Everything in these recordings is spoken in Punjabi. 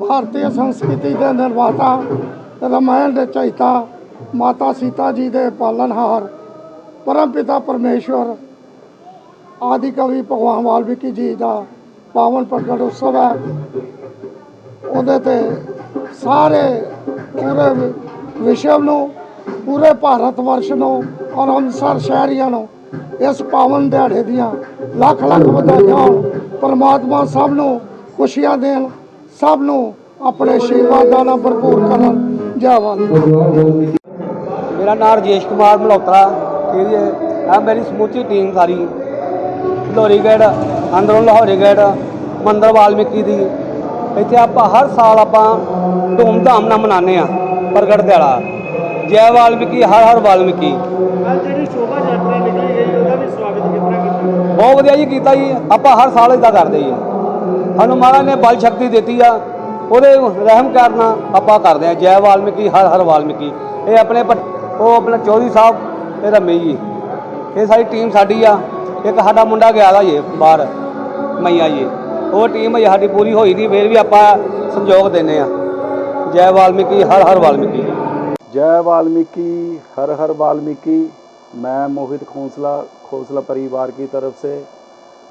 ਭਾਰਤੀ ਸੰਸਕ੍ਰਿਤੀ ਦੇ ਨਿਰਮਾਤਾ ਰਮਾਇਣ ਦੇ ਚੈਤਾ ਮਾਤਾ ਸੀਤਾ ਜੀ ਦੇ ਪਾਲਣਹਾਰ ਪਰਮ ਪਿਤਾ ਪਰਮੇਸ਼ਵਰ ਆਦਿ ਕਵੀ ਭਗਵਾਨ ਵਾਲਮੀਕੀ ਜੀ ਦਾ ਪਾਵਨ ਪ੍ਰਗਟ ਉਤਸਵ ਹੈ। ਉਹਦੇ ਤੇ ਸਾਰੇ ਪੂਰੇ ਵਿਸ਼ਵ ਨੂੰ, ਪੂਰੇ ਭਾਰਤ ਵਰਸ਼ ਨੂੰ ਔਰ ਅੰਮ੍ਰਿਤਸਰ ਸ਼ਹਿਰੀਆਂ ਨੂੰ ਇਸ ਪਾਵਨ ਦਿਹਾੜੇ ਦੀਆਂ ਲੱਖ ਲੱਖ ਵਧਾਈਆਂ ਹੋਣ, ਪਰਮਾਤਮਾ ਸਭ ਨੂੰ ਖੁਸ਼ੀਆਂ ਦੇਣ। ਸਭ ਨੂੰ ਆਪਣੇ ਆਸ਼ੀਰਵਾਦਾਂ ਨਾਲ ਭਰਪੂਰ ਕਰਨ। ਜੈ ਵਾਲਮੀਕੀ ਮੇਰਾ ਨਾਮ ਰਜੇਸ਼ ਕੁਮਾਰ ਮਲਹੋਤਰਾ। ਠੀਕ ਹੈ। ਆ ਮੇਰੀ ਸਮੁੱਚੀ ਟੀਮ ਸਾਰੀ। ਲੋਰੀਗੜ ਅੰਦਰੋਂ ਲਾਹੌਰੀਗੜ ਮੰਦਰ ਵਾਲਮੀਕੀ ਦੀ। ਇੱਥੇ ਆਪਾਂ ਹਰ ਸਾਲ ਆਪਾਂ ਧੂਮ-ਧਾਮ ਨਾਲ ਮਨਾਉਂਦੇ ਆ ਪ੍ਰਗਟ ਦਿਹਾੜਾ। ਜੈ ਵਾਲਮੀਕੀ ਹਰ ਹਰ ਵਾਲਮੀਕੀ। ਜਿਹੜੀ ਸ਼ੋਭਾ ਯਾਤਰਾ ਨਿਕਲੀ ਗਈ ਉਹਦਾ ਵੀ ਸਵਾਗਤ ਕਿਤਨਾ ਕੀਤਾ? ਬਹੁਤ ਵਧੀਆ ਜੀ ਕੀਤਾ ਜੀ। ਆਪਾਂ ਹਰ ਸਾਲ ਇਦਾਂ ਕਰਦੇ ਜੀ। ਸਾਨੂੰ ਮਹਾਰਾਜ ਨੇ ਬਲ ਸ਼ਕਤੀ ਦਿੱਤੀ ਆ ਉਹਦੇ ਰਹਿਮ ਕਰਨਾ ਆਪਾਂ ਕਰਦੇ ਆ ਜੈ ਵਾਲਮੀਕੀ ਹਰ ਹਰ ਵਾਲਮੀਕੀ ਇਹ ਆਪਣੇ ਪ- ਉਹ ਆਪਣਾ ਚੌਧਰੀ ਸਾਹਿਬ ਤੇ ਰਮੀ ਜੀ ਇਹ ਸਾਰੀ ਟੀਮ ਸਾਡੀ ਆ ਇੱਕ ਸਾਡਾ ਮੁੰਡਾ ਗਿਆ ਦਾ ਜੀ ਬਾਹਰ ਮਈਆ ਜੀ ਉਹ ਟੀਮ ਹੈ ਸਾਡੀ ਪੂਰੀ ਹੋਈ ਨਹੀਂ ਫਿਰ ਵੀ ਆਪਾਂ ਸੰਯੋਗ ਦਿੰਨੇ ਆ ਜੈ ਵਾਲਮੀਕੀ ਹਰ ਹਰ ਵਾਲਮੀਕੀ जय वाल्मीकि हर हर वाल्मीकि मैं मोहित खोसला खोसला परिवार की तरफ से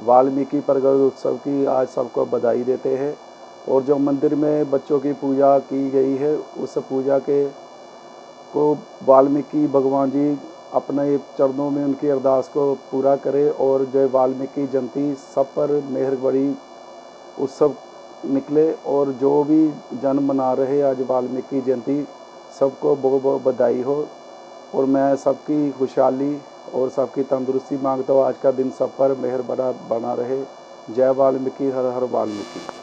वाल्मीकि प्रगट उत्सव की आज सबको बधाई देते हैं और जो मंदिर में बच्चों की पूजा की गई है, उस पूजा के को वाल्मीकि भगवान जी अपने चरणों में उनकी अरदास को पूरा करे और जय वाल्मीकि जयंती सब पर मेहर बड़ी उत्सव निकले और जो भी जन्म मना रहे आज वाल्मीकि जयंती सबको बहुत बहुत बधाई हो और मैं सबकी खुशहाली और सबकी तंदुरुस्ती मांगता हूँ आज का दिन सब पर मेहर बड़ा बना रहे जय वाल्मीकि हर हर वाल्मीकि